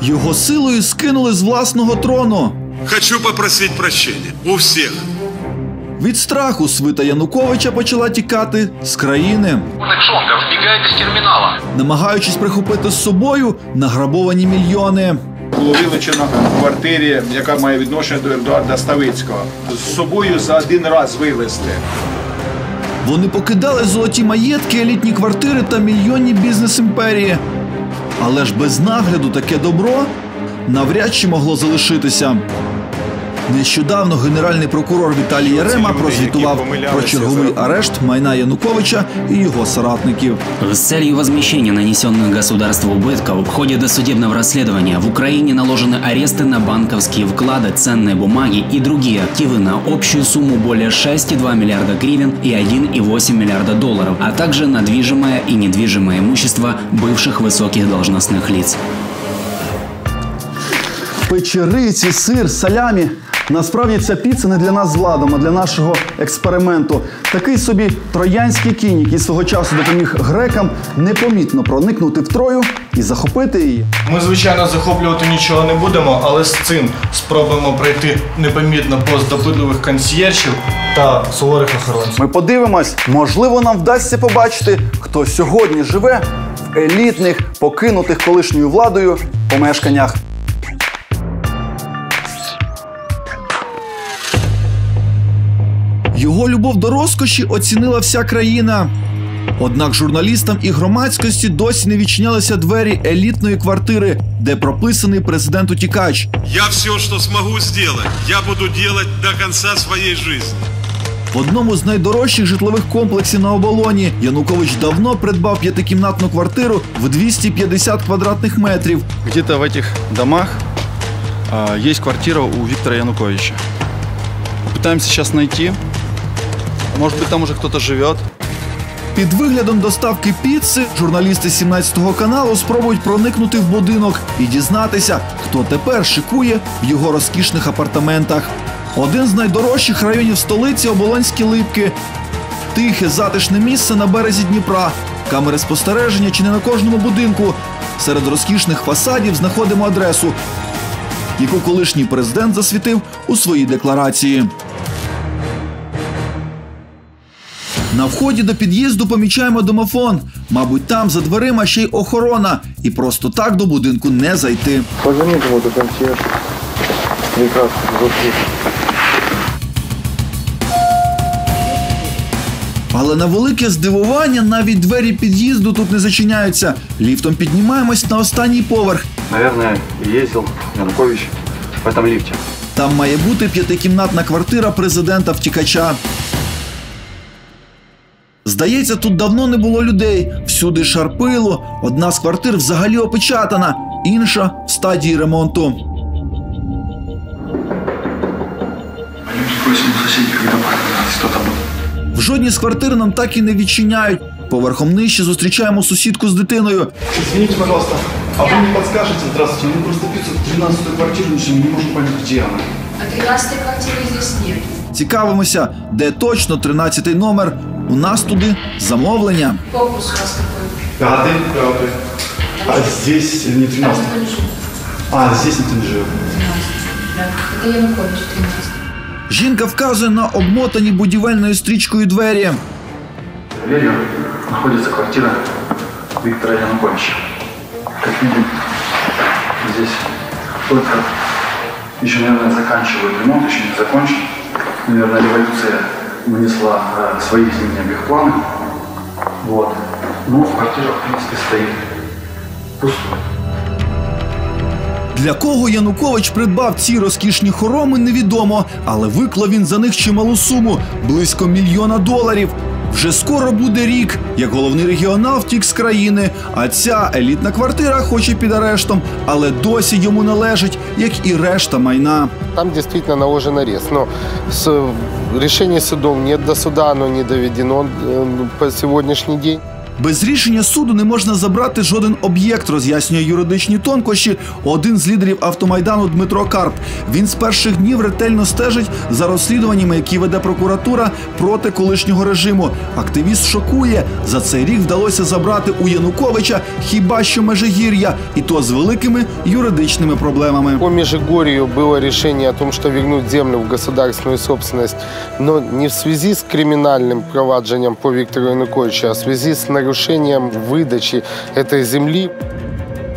Його силою скинули з власного трону. Хочу попросить прощения у всех. Від страху свита Януковича почала тікати з країни, Шонка вбегает из терминала. намагаючись прихопити з собою награбовані мільйони. було вилучено в квартирі, яка має відношення до Едуарда Ставицького. З собою за один раз вивезти. Вони покидали золоті маєтки, елітні квартири та мільйонні бізнес-імперії. Але ж без нагляду таке добро навряд чи могло залишитися. Нещодавно генеральний прокурор Віталій Ярема прозвітував про черговий арешт майна Януковича і його соратників. С целью возмещения нанесенных государству убытков в ходе досудебного расследования в Украине наложены аресты на банковские вклады, ценные бумаги и другие активы на общую сумму более 6,2 миллиарда гривен и 1,8 миллиарда долларов, а также на движимое и недвижимое имущество бывших высоких должностных лиц. Печериці, сир, салямі. Насправді ця піца не для нас з владом, а для нашого експерименту. Такий собі троянський кінь, який свого часу допоміг грекам непомітно проникнути в трою і захопити її. Ми, звичайно, захоплювати нічого не будемо, але з цим спробуємо пройти непомітно повз допитливих консьєршів та суворих охоронців. Ми подивимось, можливо, нам вдасться побачити, хто сьогодні живе в елітних, покинутих колишньою владою помешканнях. Його любов до розкоші оцінила вся країна. Однак журналістам і громадськості досі не відчинялися двері елітної квартири, де прописаний президент утікач. Я все, что смогу сделать, я буду делать до конца своей жизни. В одному з найдорожчих житлових комплексів на оболоні Янукович давно придбав п'ятикімнатну квартиру в 250 квадратних метрів. Где-то в этих домах а, есть квартира у Виктора Януковича. Пытаемся сейчас найти. Может быть, там уже кто-то живет. Під виглядом доставки піци журналісти 17-го каналу спробують проникнути в будинок і дізнатися, хто тепер шикує в його розкішних апартаментах. Один з найдорожчих районів столиці Оболонські Липки. Тихе, затишне місце на березі Дніпра. Камери спостереження чи не на кожному будинку. Серед розкішних фасадів знаходимо адресу, яку колишній президент засвітив у своїй декларації. На вході до під'їзду помічаємо домофон. Мабуть, там за дверима ще й охорона, і просто так до будинку не зайти. Ему до консьерж. Прекрасно, звучит. Але на велике здивування навіть двері під'їзду тут не зачиняються. Ліфтом піднімаємось на останній поверх. Наверное, ездил Янукович в этом лифте. Там має бути п'ятикімнатна квартира президента втікача. Здається, тут давно не було людей. Всюди шарпило. Одна з квартир взагалі опечатана, інша в стадії ремонту. В жодній з квартир нам так і не відчиняють. Поверхом нижче зустрічаємо сусідку з дитиною. Извините, пожалуйста, а вы не подскажете? Здравствуйте, мне просто пиццу в 13-ю квартиру, но мы не можем понять, где она. А 13 квартиры здесь нет. Цікавимося, де точно 13-й номер. У нас туди замовлення. Фокус у вас какой? Пятый, пятый. А здесь не 13 Там никто не живет. А, здесь никто не живет. 13. Да. Это Янукович 13. Жінка вказує на обмотані будівельною стрічкою двері. Дверью находится квартира Виктора Януковича. Как видим, здесь только еще, наверное, заканчивают ремонт, еще не закончен. Наверное, революция нанесла э, свои изменения в их планы. Вот. Но квартира, в принципе, стоит пустой. Для кого Янукович придбав ці розкішні хороми, невідомо, але виклав він за них чималу суму близько мільйона доларів. Вже скоро буде рік, як головний регіонал втік з країни. А ця елітна квартира, хоч і під арештом, але досі йому належить, як і решта майна. Там действительно наложен арест. Но с, решения судом нет, до суда оно не доведено э, по сегодняшний день. Без рішення суду не можна забрати жоден об'єкт, роз'яснює юридичні тонкощі один з лідерів автомайдану Дмитро Карп. Він з перших днів ретельно стежить за розслідуваннями, які веде прокуратура проти колишнього режиму. Активіст шокує за цей рік вдалося забрати у Януковича хіба що межигір'я, і то з великими юридичними проблемами. По Межигорью было решение о том, что вернуть землю в государственную собственность, но не в связи с криминальным проваджением по Виктору Януковичу, а в связи с нарушением выдачи этой земли.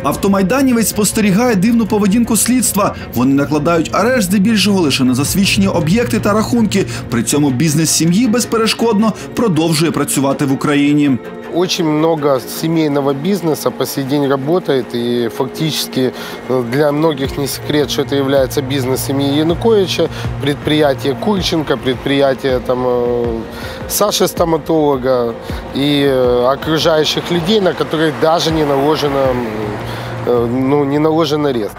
Автомайданівець спостерігає дивну поведінку слідства. Вони накладають арешт здебільшого лише на засвідчені об'єкти та рахунки. При цьому бізнес сім'ї безперешкодно продовжує працювати в Україні. Очень много семейного бизнеса по сей день работает, и фактически э, для многих не секрет, что это является бизнес семьи Януковича, предприятие Курченко, предприятие там, э, Саши стоматолога и э, окружающих людей, на которых даже не наложено, э, ну, не наложен арест.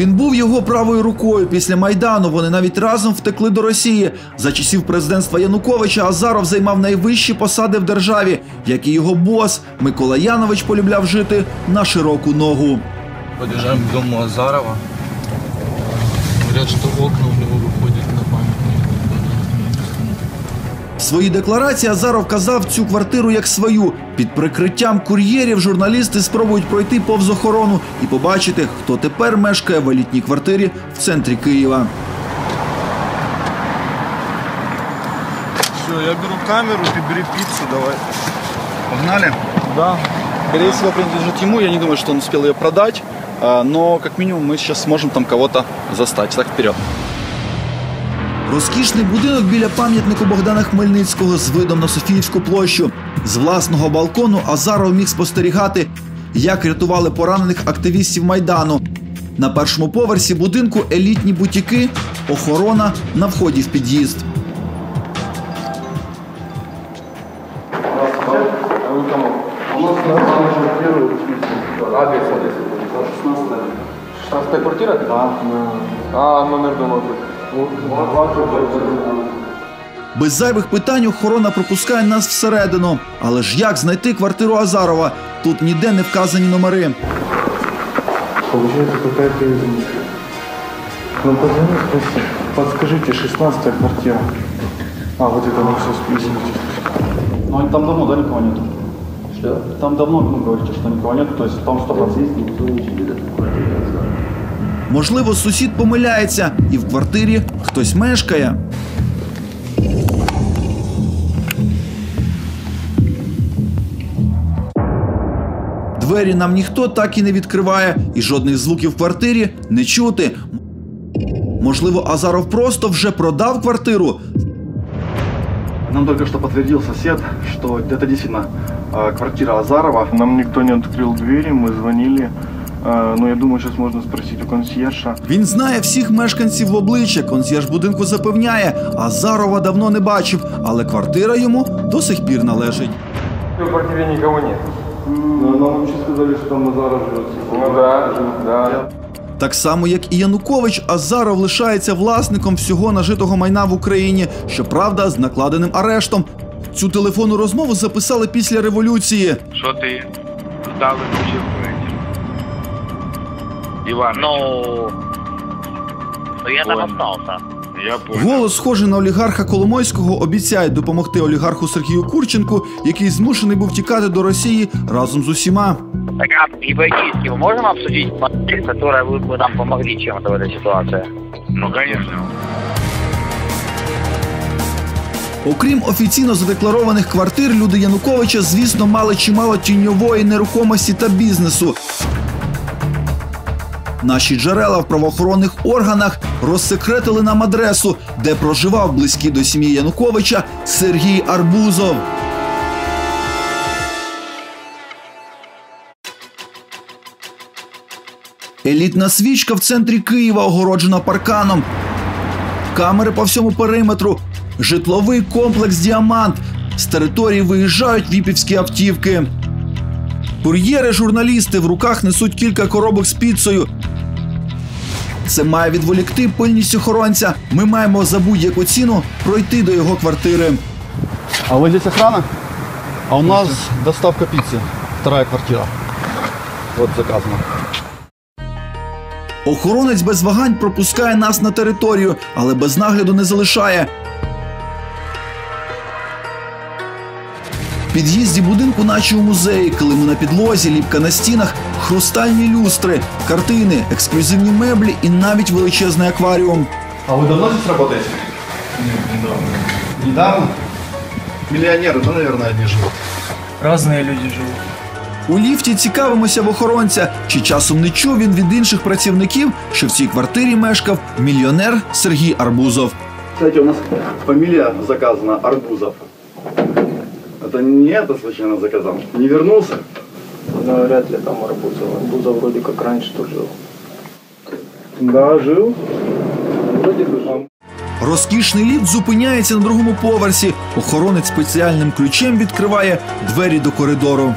Він був його правою рукою після майдану. Вони навіть разом втекли до Росії. За часів президентства Януковича Азаров займав найвищі посади в державі, як і його бос Микола Янович полюбляв жити на широку ногу. Подіжаємо дому Азарова. Говорять, що окна у него выходят на памятник. В своїй декларації Азаров казав цю квартиру як свою. Під прикриттям кур'єрів журналісти спробують пройти повз охорону і побачити, хто тепер мешкає в елітній квартирі в центрі Києва. Все, я беру камеру, ты бери пиццу, давай. Погнали? Да. Скорее всего, принадлежит ему. Я не думаю, что он успел ее продать. Но, как минимум, мы сейчас сможем там кого-то застать. Так, вперед. Розкішний будинок біля пам'ятнику Богдана Хмельницького з видом на Софіївську площу. З власного балкону Азаров міг спостерігати, як рятували поранених активістів майдану. На першому поверсі будинку елітні бутіки, охорона на вході в під'їзд. Без зайвих питань охорона пропускає нас всередину. Але ж як знайти квартиру Азарова? Тут ніде не вказані номери. Получается какая-то. Ну позвони, спроси. Подскажите, 16 квартира. А, вот это ну все, извините. Ну, там давно, да, никого нету? Что? Там давно, ну, говорите, что никого нет, то есть там 100%. Можливо, сусід помиляється, і в квартирі хтось мешкає. Двері нам ніхто так і не відкриває, і жодних звуків в квартирі не чути. Можливо, Азаров просто вже продав квартиру. Нам только что подтвердил сосед, что это действительно э, квартира Азарова. Нам никто не открыл двери, мы звонили. А, Но я думаю, сейчас можно спросить у консьержа. Він знає всіх мешканців в обличчя. Консьєрж будинку запевняє, Азарова давно не бачив, але квартира йому до сих пір належить. В квартире никого нет. Но нам вообще сказали, что там Назаров живет. Ну да, да. Так само, як і Янукович, Азаров лишається власником всього нажитого майна в Україні, щоправда, з накладеним арештом. Цю телефонну розмову записали після революції. Что ты сдал и получил проект? Иван. Ну, я там остался. Я понял. Голос, схожий на олігарха Коломойського, обіцяє допомогти олігарху Сергію Курченку, який змушений був тікати до Росії разом з усіма. Так а гипотетически мы можем обсудить модель, которая вы бы нам помогли чем-то в этой ситуации? Ну, конечно. Окрім офіційно задекларованих квартир, люди Януковича, звісно, мали чимало тіньової нерухомості та бізнесу. Наші джерела в правоохоронних органах розсекретили нам адресу, де проживав близький до сім'ї Януковича Сергій Арбузов. Елітна свічка в центрі Києва огороджена парканом. Камери по всьому периметру. Житловий комплекс Діамант. З території виїжджають віпівські автівки. Кур'єри, журналісти в руках несуть кілька коробок з піцею. Це має відволікти пильність охоронця. Ми маємо за будь-яку ціну пройти до його квартири. А вот здесь охрана? А у нас доставка пиццы. Вторая квартира. Вот заказано. Охоронець без вагань пропускає нас на територію, але без нагляду не залишає. під'їзді будинку, наче у музеї, килими на підлозі, ліпка на стінах, хрустальні люстри, картини, ексклюзивні меблі і навіть величезний акваріум. А вы давно здесь работаете? недавно. Недавно? Миллионеры, да, наверное, одни живут. Разные люди живут. У ліфті цікавимося в охоронця, чи часом не чув він від інших працівників, що в цій квартирі мешкав мільйонер Сергій Арбузов. Кстати, у нас фамилия заказана Арбузов. Это не это случайно заказал? Не вернулся? Но вряд ли там Арбузов. Арбузов вроде как раньше тут жил. Да, жил. Вроде бы жил. Розкішний ліфт зупиняється на другому поверсі. Охоронець спеціальним ключем відкриває двері до коридору.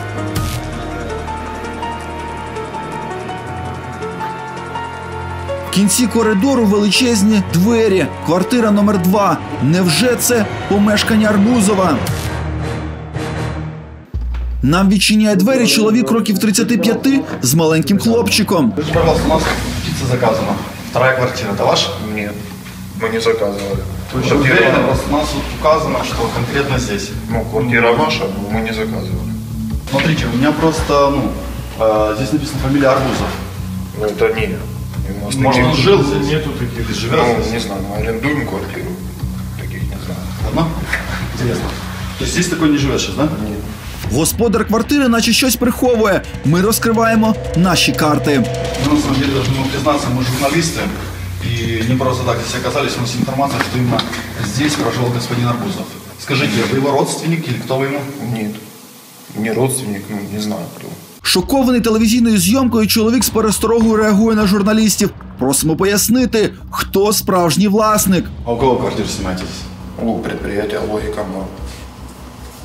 В кінці коридору величезні двері. Квартира номер 2 Невже це помешкання Арбузова? Нам відчиняє двері чоловік років 35 з маленьким хлопчиком. Скажите, пожалуйста, у нас пицца заказана. Вторая квартира, это ваша? Нет, мы не заказывали. То есть уверенно, просто у нас вот указано, что конкретно здесь. Ну, квартира ваша, мы не заказывали. Смотрите, у меня просто, ну, э, здесь написана фамилия Арбузов. Ну, это не. У нас Может, таких- он жил здесь? Нету таких. Или живет ну, здесь? не знаю, мы арендуем квартиру. Таких не знаю. Ладно? Интересно. То есть здесь такой не живет сейчас, да? Нет. Господар квартири, наче щось приховує. Ми розкриваємо наші карти. Мы на самом деле должны вам признаться, мы журналисты. И не просто так здесь оказались, у нас информация, что именно здесь прожил господин Арбузов. Скажите, вы его родственник или кто вы ему? Нет. Не родственник, ну, не знаю кто. Шокований телевізійною зйомкою, чоловік з пересторогою реагує на журналістів. Просимо пояснити, хто справжній власник. А у кого квартиру снимаете здесь? У предприятия «Логика Мор».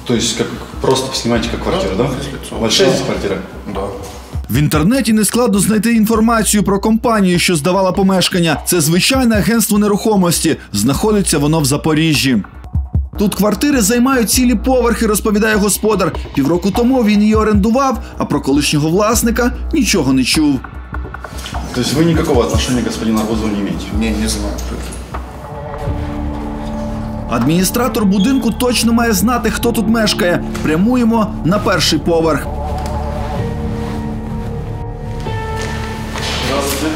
то есть как просто снимаете как квартиру, да? Большая здесь квартира? Да. В інтернеті не складно знайти інформацію про компанію, що здавала помешкання. Це звичайне агентство нерухомості. Знаходиться воно в Запоріжжі. Тут квартири займають цілі поверхи, розповідає господар. Півроку тому він її орендував, а про колишнього власника нічого не чув. То есть вы никакого отношения к господину не имеете? Не, не знаю. Адміністратор будинку точно має знати, хто тут мешкає. Прямуємо на перший поверх. Здравствуйте.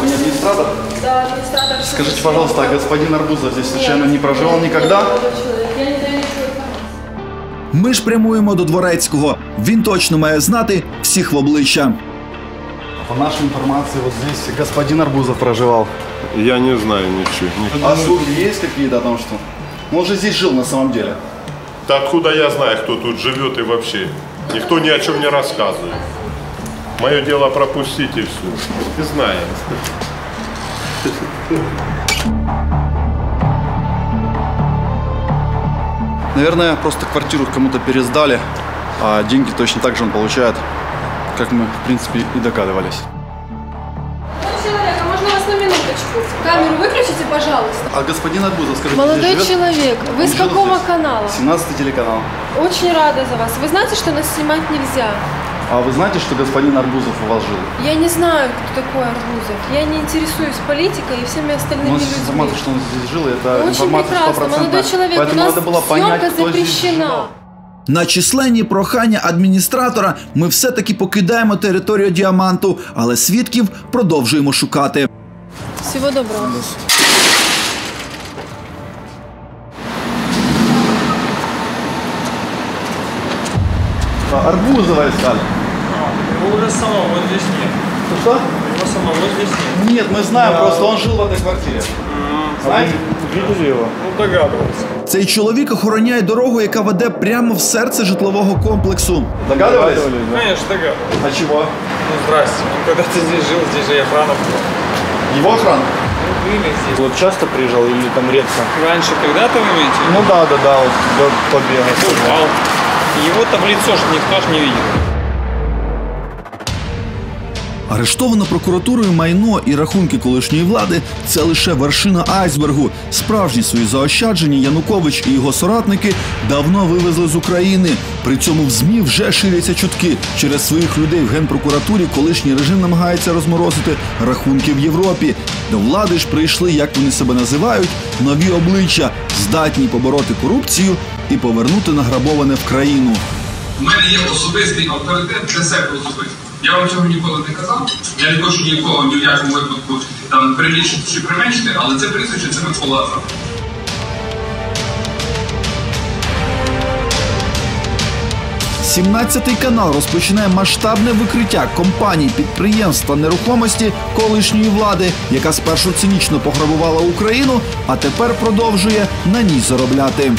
Вы не администратор? Да, администратор. Скажите, пожалуйста, а господин Арбузов здесь случайно не проживал никогда? Ми ж прямуємо до дворецького. Він точно має знати всіх в обличчя. По нашей информации, вот здесь господин Арбузов проживал. Я не знаю ничего. А слухи есть какие-то о том, что... Ну, он же здесь жил на самом деле. Да откуда я знаю, кто тут живет и вообще? Никто ни о чем не рассказывает. Мое дело пропустить и все. Не знаю. Наверное, просто квартиру кому-то пересдали, а деньги точно так же он получает, как мы, в принципе, и догадывались. Камеру выключите, пожалуйста. А господин Арбузов, скажите, Молодой здесь живет? человек, вы Он с жил какого здесь? канала? 17 телеканал. Очень рада за вас. Вы знаете, что нас снимать нельзя? А вы знаете, что господин Арбузов у вас жил? Я не знаю, кто такой Арбузов. Я не интересуюсь политикой и всеми У остальными нас есть людьми. информация, что он здесь жил, и это Очень информация прекрасно. стопроцентная. Молодой человек, Поэтому у нас надо было понять, съемка кто здесь запрещена. жил. На численні прохання адміністратора ми все-таки покидаємо територію діаманту, але свідків продовжуємо шукати. Всего доброго. А, Арбузова искали. Его уже самого здесь нет. Что? Его самого здесь нет. Нет, мы знаем, Да. просто он жил в этой квартире. Знаете? Видели его? Ну, догадывался. Цей чоловік охороняє дорогу, яка веде прямо в серце житлового комплексу. Догадывались? Конечно, догадывался. А чего? Ну, здрасте. Он когда-то здесь жил, здесь же и охрана была. Его охрана? Ну, были здесь. Вот часто приезжал или там редко? Раньше когда-то вы имеете? Ну да, да, да, вот до побега. Бывал. Его там лицо же никто ж не видел. Арештоване прокуратурою майно і рахунки колишньої влади це лише вершина айсбергу. Справжні свої заощадження Янукович і його соратники давно вивезли з України. При цьому в змі вже ширяться чутки. Через своїх людей в генпрокуратурі колишній режим намагається розморозити рахунки в Європі. До влади ж прийшли, як вони себе називають, нові обличчя, здатні побороти корупцію і повернути награбоване в країну. У мене є особистий авторитет для себе особисто. Я вам цього ніколи не казав. Я не хочу нікого ні в якому випадку там прибільшити чи применшити, але це прізвище це Микола Азаров. 17-й канал розпочинає масштабне викриття компаній, підприємств та нерухомості колишньої влади, яка спершу цинічно пограбувала Україну, а тепер продовжує на ній заробляти.